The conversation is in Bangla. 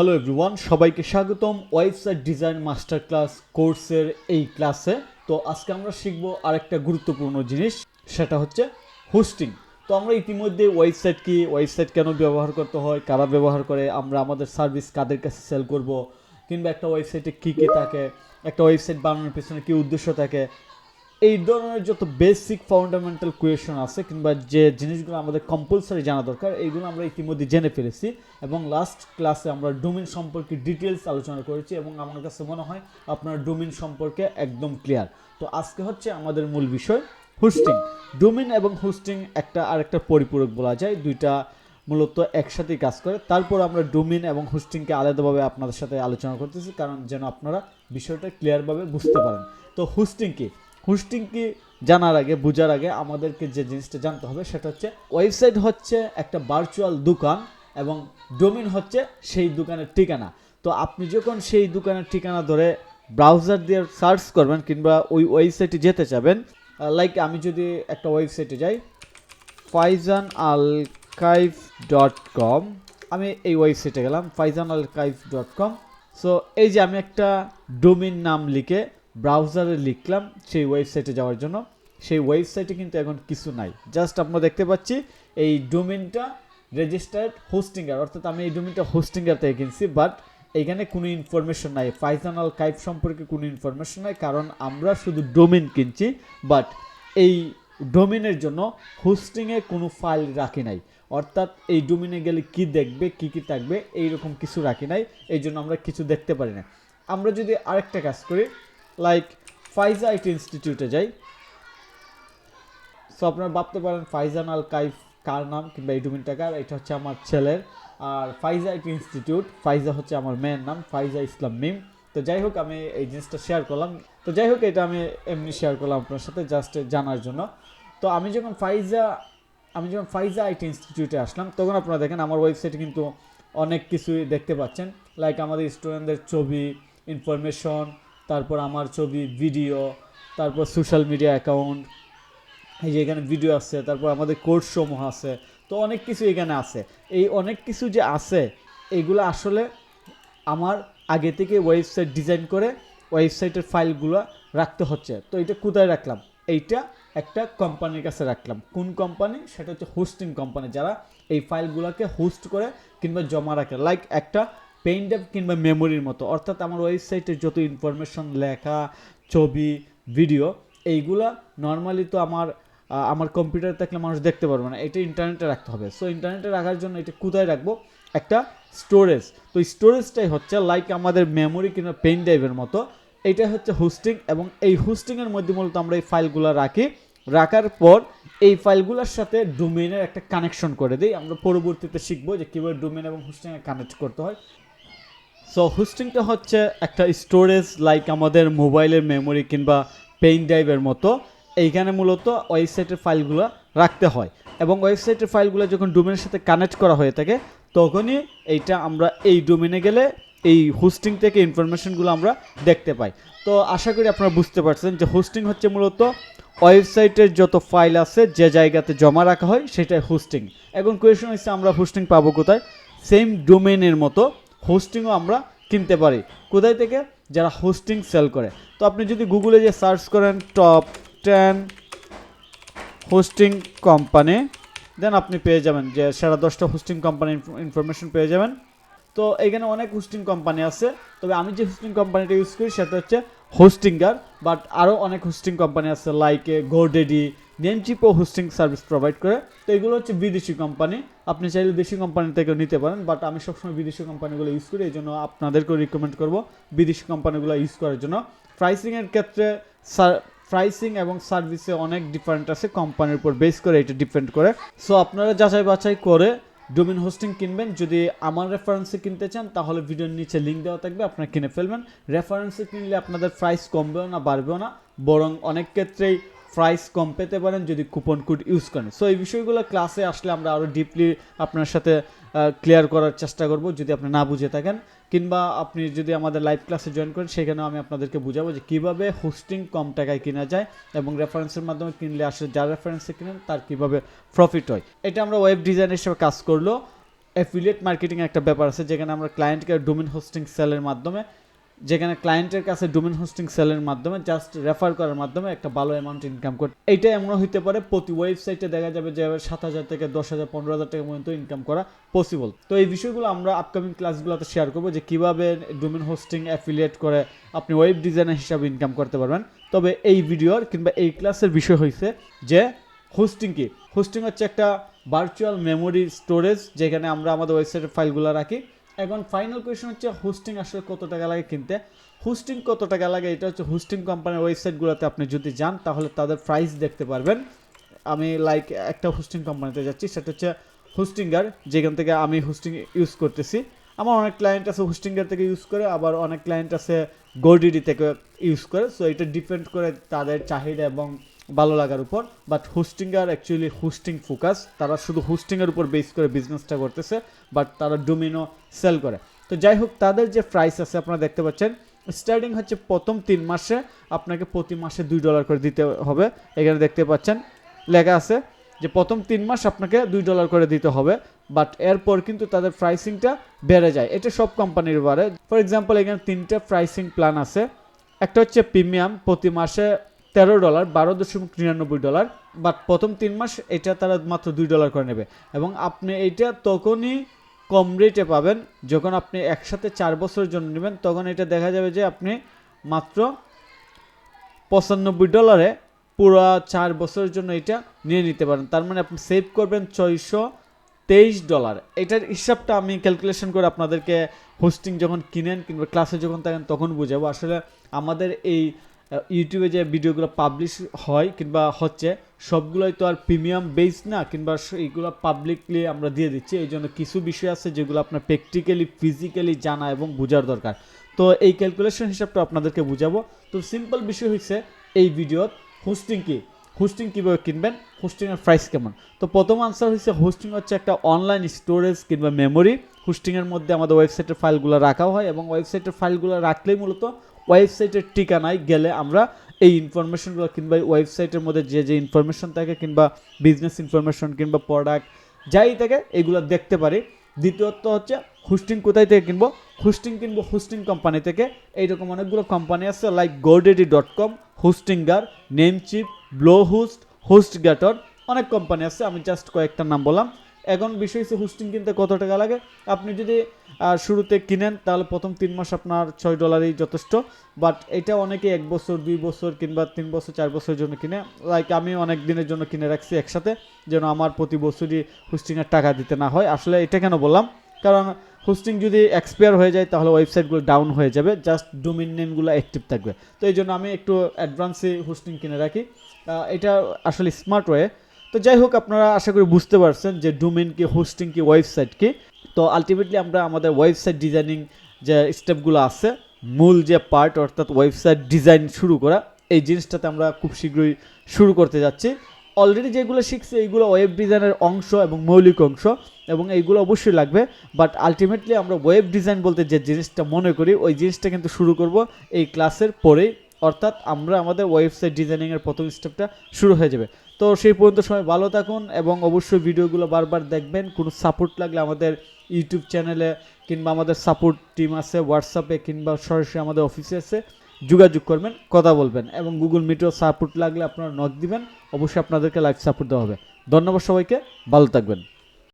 হ্যালো এভরিওয়ান সবাইকে স্বাগতম ওয়েবসাইট ডিজাইন মাস্টার ক্লাস কোর্সের এই ক্লাসে। তো আজকে আমরা শিখব আরেকটা গুরুত্বপূর্ণ জিনিস, সেটা হচ্ছে হোস্টিং। তো আমরা ইতিমধ্যে ওয়েবসাইট কি, ওয়েবসাইট কেন ব্যবহার করতে হয়, কারা ব্যবহার করে, আমরা আমাদের সার্ভিস কাদের কাছে সেল করব, কিংবা একটা ওয়েবসাইটে কী কী থাকে, একটা ওয়েবসাইট বানানোর পেছনে কী উদ্দেশ্য থাকে এই ধরনের যত বেসিক ফাউন্ডামেন্টাল কোয়েশন আছে কিংবা যে জিনিসগুলো আমাদের কম্পালসারি জানা দরকার, এইগুলো আমরা ইতিমধ্যে জেনে ফেলেছি এবং লাস্ট ক্লাসে আমরা ডোমিন সম্পর্কে ডিটেলস আলোচনা করেছি এবং আমার কাছে মনে হয় আপনার ডোমিন সম্পর্কে একদম ক্লিয়ার তো আজকে হচ্ছে আমাদের মূল বিষয় হোস্টিং ডোমিন এবং হোস্টিং একটা আরেকটা পরিপূরক বলা যায়, দুইটা মূলত একসাথেই কাজ করে। তারপর আমরা ডোমিন এবং হোস্টিংকে আলাদাভাবে আপনাদের সাথে আলোচনা করতেছি, কারণ যেন আপনারা বিষয়টা ক্লিয়ারভাবে বুঝতে পারেন। তো হোস্টিং কি? হোস্টিং কি জানার আগে, বোঝার আগে আমাদেরকে যে জিনিসটা জানতে হবে, সেটা হচ্ছে ওয়েবসাইট হচ্ছে একটা ভার্চুয়াল দোকান এবং ডোমিন হচ্ছে সেই দোকানের ঠিকানা। তো আপনি যখন সেই দোকানের ঠিকানা ধরে ব্রাউজার দিয়ে সার্চ করবেন কিংবা ওই ওয়েবসাইটে যেতে চাবেন লাইক আমি যদি একটা ওয়েবসাইটে যাই ফাইজান আল কাইফ ডট কম আমি এই ওয়েবসাইটে গেলাম Faizan Al Kaif dot com so এই যে আমি একটা ডোমিন নাম লিখে ব্রাউজারে লিখলাম সেই ওয়েবসাইটে যাওয়ার জন্য। সেই ওয়েবসাইটে কিন্তু এখন কিছু নাই। জাস্ট আমরা দেখতে পাচ্ছি এই ডোমিনটা রেজিস্টার্ড হোস্টিংয়ার অর্থাৎ আমি এই ডোমিনটা হোস্টিংয়ার থেকে কিনছি বাট এখানে কোনো ইনফরমেশন নাই। ফাইজান আল কাইফ সম্পর্কে কোনো ইনফরমেশন নাই, কারণ আমরা শুধু ডোমিন কিনছি বাট এই ডোমিনের জন্য হোস্টিংয়ে কোনো ফাইল রাখি নাই। অর্থাৎ এই ডোমিনে গেলে কি দেখবে, কি কি থাকবে, এইরকম কিছু রাখি নাই এই জন্য আমরা কিছু দেখতে পারি না। আমরা যদি আরেকটা কাজ করি লাইক ফাইজা আইটি ইনস্টিটিউটে যাই। সো আপনারা ভাবতে পারেন ফাইজান আল কাইফ কার নাম কিংবা এই ডোমিনটা কার এটা হচ্ছে আমার ছেলের। আর ফাইজা আইটি ইনস্টিটিউট ফাইজা হচ্ছে আমার মেয়ের নাম ফাইজা ইসলাম মিম তো যাই হোক, আমি এই জিনিসটা শেয়ার করলাম। তো যাই হোক, এটা আমি এমনি শেয়ার করলাম আপনার সাথে জাস্ট জানার জন্য। তো আমি যখন ফাইজা আমি যখন ফাইজা আইটি ইনস্টিটিউটে আসলাম, তখন আপনারা দেখেন, আমার ওয়েবসাইটে কিন্তু অনেক কিছুই দেখতে পাচ্ছেন। লাইক আমাদের স্টুডেন্টদের ছবি ইনফরমেশন তারপর আমার ছবি ভিডিও তারপর সোশ্যাল মিডিয়া অ্যাকাউন্ট এই যে এখানে ভিডিও আছে, তারপর আমাদের কোর্স সমূহ আছে। তো অনেক কিছু এখানে আছে। এই অনেক কিছু যে আছে এইগুলো আসলে আমার আগে থেকে ওয়েবসাইট ডিজাইন করে ওয়েবসাইটের ফাইলগুলো রাখতে হচ্ছে। তো এটা কোথায় রাখলাম? এইটা একটা কোম্পানির কাছে রাখলাম। কোন কোম্পানি সেটা হচ্ছে হোস্টিং কোম্পানি যারা এই ফাইলগুলোকে হোস্ট করে কিংবা জমা রাখে। লাইক একটা পেন ড্রাইভ কিংবা মেমোরির মতো। অর্থাৎ আমার ওয়েবসাইটে যত ইনফরমেশন লেখা, ছবি ভিডিও এইগুলা নর্মালি তো আমার আমার কম্পিউটার থাকলে মানুষ দেখতে পারবে না। এটা ইন্টারনেটে রাখতে হবে। সো ইন্টারনেটে রাখার জন্য এটা কোথায় রাখব? একটা স্টোরেজ তো স্টোরেজটাই হচ্ছে লাইক আমাদের মেমোরি কিংবা পেন ড্রাইভের মতো। এটা হচ্ছে হোস্টিং এবং এই হোস্টিংয়ের মধ্যে মূলত আমরা এই ফাইলগুলো রাখি। রাখার পর এই ফাইলগুলোর সাথে ডোমেনের একটা কানেকশন করে দিই। আমরা পরবর্তীতে শিখব যে কীভাবে ডোমেন এবং হোস্টিংয়ে কানেক্ট করতে হয়। সো হোস্টিংটা হচ্ছে একটা স্টোরেজ লাইক আমাদের মোবাইলের মেমোরি কিংবা পেইন ড্রাইভের মতো। এইখানে মূলত ওয়েবসাইটের ফাইলগুলো রাখতে হয়। এবং ওয়েবসাইটের ফাইলগুলো যখন ডোমেনের সাথে কানেক্ট করা হয়ে থাকে, তখনই এইটা আমরা এই ডোমেনে গেলে এই হোস্টিং থেকে ইনফরমেশনগুলো আমরা দেখতে পাই। তো, আশা করি আপনারা বুঝতে পারছেন যে হোস্টিং হচ্ছে মূলত ওয়েবসাইটের যত ফাইল আছে, যে জায়গাতে জমা রাখা হয়, সেটাই হোস্টিং এখন কোয়েশন হচ্ছে, আমরা হোস্টিং পাবো কোথায়? সেম ডোমেনের মতো হোস্টিংও আমরা কিনতে পারি। কোথায় থেকে? যারা হোস্টিং সেল করে। তো আপনি যদি গুগলে যে সার্চ করেন top ten hosting company, then আপনি পেয়ে যাবেন যে সেরা দশটা হোস্টিং কোম্পানি ইনফরমেশন পেয়ে যাবেন। তো এখানে অনেক হোস্টিং কোম্পানি আছে। তবে আমি যে হোস্টিং কোম্পানিটা ইউজ করি, সেটা হচ্ছে হোস্টিঙ্গার, বাট আরও অনেক হোস্টিং কোম্পানি আছে, লাইকে গোডেডি নেমচিপও হোস্টিং সার্ভিস প্রোভাইড করে। তো এগুলো হচ্ছে বিদেশি কোম্পানি আপনি চাইলে দেশি কোম্পানি থেকেও নিতে পারেন বাট আমি সবসময় বিদেশি কোম্পানিগুলো ইউজ করি এই জন্য আপনাদেরকেও রিকমেন্ড করব বিদেশি কোম্পানিগুলো ইউজ করার জন্য। প্রাইসিংয়ের ক্ষেত্রে প্রাইসিং এবং সার্ভিসে অনেক ডিফারেন্ট আছে কোম্পানির উপর বেস করে এটা ডিপেন্ড করে। সো আপনারা যাচাই বাছাই করে ডোমিন হোস্টিং কিনবেন। যদি আমার রেফারেন্সে কিনতে চান, তাহলে ভিডিওর নিচে লিঙ্ক দেওয়া থাকবে, আপনারা কিনে ফেলবেন। রেফারেন্সে কিনলে আপনাদের প্রাইস কমবেও না, বাড়বেও না, বরং অনেক ক্ষেত্রেই প্রাইস কম পেতে পারেন যদি কুপন কোড ইউজ করেন। সো এই বিষয়গুলো ক্লাসে আসলে আমরা আরও ডিপলি আপনার সাথে ক্লিয়ার করার চেষ্টা করব যদি আপনি না বুঝে থাকেন। কিংবা আপনি যদি আমাদের লাইভ ক্লাসে জয়েন করেন, সেখানেও আমি আপনাদেরকে বুঝাবো যে কীভাবে হোস্টিং কম টাকায় কেনা যায় এবং রেফারেন্সের মাধ্যমে কিনলে আসলে যার রেফারেন্সে কিনেন, তার কীভাবে প্রফিট হয়। এটা আমরা ওয়েব ডিজাইন হিসেবে কাজ করল। অ্যাফিলিয়েট মার্কেটিং একটা ব্যাপার আছে, যেখানে আমরা ক্লায়েন্টকে ডোমেন হোস্টিং সেলের মাধ্যমে যেখানে ক্লায়েন্টের কাছে ডোমেন হোস্টিং সেলের মাধ্যমে জাস্ট রেফার করার মাধ্যমে একটা ভালো অ্যামাউন্ট ইনকাম করতে এইটা এমন হইতে পারে, প্রতি ওয়েবসাইটে দেখা যাবে যে সাত হাজার থেকে দশ হাজার, পনেরো হাজার টাকা পর্যন্ত ইনকাম করা পসিবল তো এই বিষয়গুলো আমরা আপকামিং ক্লাসগুলোতে শেয়ার করব যে কীভাবে ডোমেন হোস্টিং অ্যাফিলিয়েট করে আপনি ওয়েব ডিজাইনার হিসাবে ইনকাম করতে পারবেন। তবে এই ভিডিওর কিংবা এই ক্লাসের বিষয় হয়েছে যে হোস্টিং কি? হোস্টিং হচ্ছে একটা ভার্চুয়াল মেমোরি স্টোরেজ যেখানে আমরা আমাদের ওয়েবসাইটের ফাইলগুলো রাখি। এখন ফাইনাল কোয়েশন হচ্ছে হোস্টিং আসলে কত টাকা লাগে কিনতে? হোস্টিং কত টাকা লাগে? এটা হচ্ছে হোস্টিং কোম্পানির ওয়েবসাইটগুলোতে আপনি যদি যান, তাহলে তাদের প্রাইস দেখতে পারবেন। আমি লাইক একটা হোস্টিং কোম্পানিতে যাচ্ছি, সেটা হচ্ছে হোস্টিঙ্গার যেখান থেকে আমি হোস্টিং ইউজ করতেছি। আমার অনেক ক্লায়েন্ট আছে হোস্টিঙ্গার থেকে ইউজ করে, আবার অনেক ক্লায়েন্ট আছে গোডিডি থেকে ইউজ করে। সো এটা ডিপেন্ড করে তাদের চাহিদা এবং ভালো লাগার উপর বাট হোস্টিং আর অ্যাকচুয়ালি হোস্টিং ফোকাস তারা শুধু হোস্টিংয়ের উপর বেস করে বিজনেসটা করতেছে বাট তারা ডোমিনো সেল করে। তো যাই হোক, তাদের যে প্রাইস আছে, আপনারা দেখতে পাচ্ছেন স্টার্টিং হচ্ছে প্রথম তিন মাসে, আপনাকে প্রতি মাসে দুই ডলার করে দিতে হবে। এখানে দেখতে পাচ্ছেন, লেখা আছে যে প্রথম তিন মাস আপনাকে দুই ডলার করে দিতে হবে বাট এরপর কিন্তু তাদের প্রাইসিংটা বেড়ে যায়। এটা সব কোম্পানির বারে ফর এক্সাম্পল এখানে তিনটা প্রাইসিং প্ল্যান আছে। একটা হচ্ছে প্রিমিয়াম প্রতি মাসে তেরো ডলার, বারো দশমিক নিরানব্বই ডলার বাট প্রথম তিন মাস এটা তারা মাত্র দুই ডলার করে নেবে। এবং আপনি এইটা তখনই কম রেটে পাবেন, যখন আপনি একসাথে চার বছরের জন্য নেবেন, তখন এটা দেখা যাবে যে আপনি মাত্র পঁচানব্বই ডলারে পুরো চার বছরের জন্য এটা নিয়ে নিতে পারেন। তার মানে আপনি সেভ করবেন ছয়শো তেইশ ডলার। এটার হিসাবটা আমি ক্যালকুলেশন করে আপনাদেরকে হোস্টিং যখন কিনেন কিংবা ক্লাসে যখন থাকেন, তখন বুঝাবো। আসলে আমাদের এই ইউটিউবে যে ভিডিওগুলো পাবলিশ হয় কিংবা হচ্ছে, সবগুলোই তো আর প্রিমিয়াম বেস না, কিংবা এইগুলো পাবলিকলি আমরা দিয়ে দিচ্ছি। এই জন্য কিছু বিষয় আছে যেগুলো আপনার প্র্যাকটিক্যালি ফিজিক্যালি জানা এবং বোঝার দরকার। তো এই ক্যালকুলেশন হিসাবটা আপনাদেরকে বুঝাবো। তো সিম্পল বিষয় হচ্ছে এই ভিডিও হোস্টিং কি? হোস্টিং কীভাবে কিনবেন? হোস্টিংয়ের প্রাইস কেমন? তো প্রথম আনসার হচ্ছে হোস্টিং হচ্ছে একটা অনলাইন স্টোরেজ কিংবা মেমোরি হোস্টিংয়ের মধ্যে আমাদের ওয়েবসাইটের ফাইলগুলো রাখা হয় এবং ওয়েবসাইটের ফাইলগুলো রাখলেই মূলত ওয়েবসাইটের ঠিকানায় গেলে আমরা এই ইনফরমেশনগুলো কিংবা ওয়েবসাইটের মধ্যে যে যে ইনফরমেশন থাকে কিংবা বিজনেস ইনফরমেশন কিংবা প্রোডাক্ট যাই থাকে, এগুলো দেখতে পারি। দ্বিতীয়ত হচ্ছে হোস্টিং কোথায় থেকে কিনবো? হোস্টিং কিনবো হোস্টিং কোম্পানি থেকে। এইরকম অনেকগুলো কোম্পানি আছে like GoDaddy dot com Hostinger Namecheap Bluehost HostGator অনেক কোম্পানি আছে। আমি জাস্ট কয়েকটা নাম বললাম। এখন বিষয় হচ্ছে হোস্টিং কিনতে কত টাকা লাগে? আপনি যদি শুরুতে কিনেন, তাহলে প্রথম তিন মাস আপনার ছয় ডলারই যথেষ্ট। বাট এটা অনেকে এক বছর, দুই বছর কিংবা তিন বছর, চার বছরের জন্য কিনে। লাইক আমি অনেক দিনের জন্য কিনে রাখছি একসাথে, যেন আমার প্রতি বছরই হোস্টিংয়ের টাকা দিতে না হয়। আসলে এটা কেন বললাম? কারণ হোস্টিং যদি এক্সপায়ার হয়ে যায়, তাহলে ওয়েবসাইটগুলো ডাউন হয়ে যাবে। জাস্ট ডোমিন নেমগুলো অ্যাক্টিভ থাকবে। তো এই জন্য আমি একটু অ্যাডভান্সে হোস্টিং কিনে রাখি। এটা আসলে স্মার্ট ওয়ে তো যাই হোক আপনারা আশা করি বুঝতে পারছেন যে ডোমেন কি হোস্টিং কি ওয়েবসাইট কি তো আলটিমেটলি আমরা আমাদের ওয়েবসাইট ডিজাইনিং যে স্টেপগুলো আছে, মূল যে পার্ট, অর্থাৎ ওয়েবসাইট ডিজাইন শুরু করা, এই জিনিসটাতে আমরা খুব শীঘ্রই শুরু করতে যাচ্ছি। অলরেডি যেগুলো শিখছি, এইগুলো ওয়েব ডিজাইনের অংশ এবং মৌলিক অংশ, এবং এইগুলো অবশ্যই লাগবে। বাট আলটিমেটলি আমরা ওয়েব ডিজাইন বলতে যে জিনিসটা মনে করি, ওই জিনিসটা কিন্তু শুরু করব এই ক্লাসের পরেই। অর্থাৎ আমরা আমাদের ওয়েবসাইট ডিজাইনিংয়ের প্রথম স্টেপটা শুরু হয়ে যাবে। তো সেই পর্যন্ত সময় ভালো থাকুন এবং অবশ্যই ভিডিওগুলো বারবার দেখবেন। কোনো সাপোর্ট লাগলে আমাদের ইউটিউব চ্যানেলে কিংবা আমাদের সাপোর্ট টিম আছে হোয়াটসঅ্যাপে কিংবা সরাসরি আমাদের অফিসে আছে, যোগাযোগ করবেন, কথা বলবেন এবং গুগল মিটেও সাপোর্ট লাগলে আপনারা নক দিবেন। অবশ্যই আপনাদেরকে লাইক সাপোর্ট দেওয়া হবে। ধন্যবাদ সবাইকে, ভালো থাকবেন।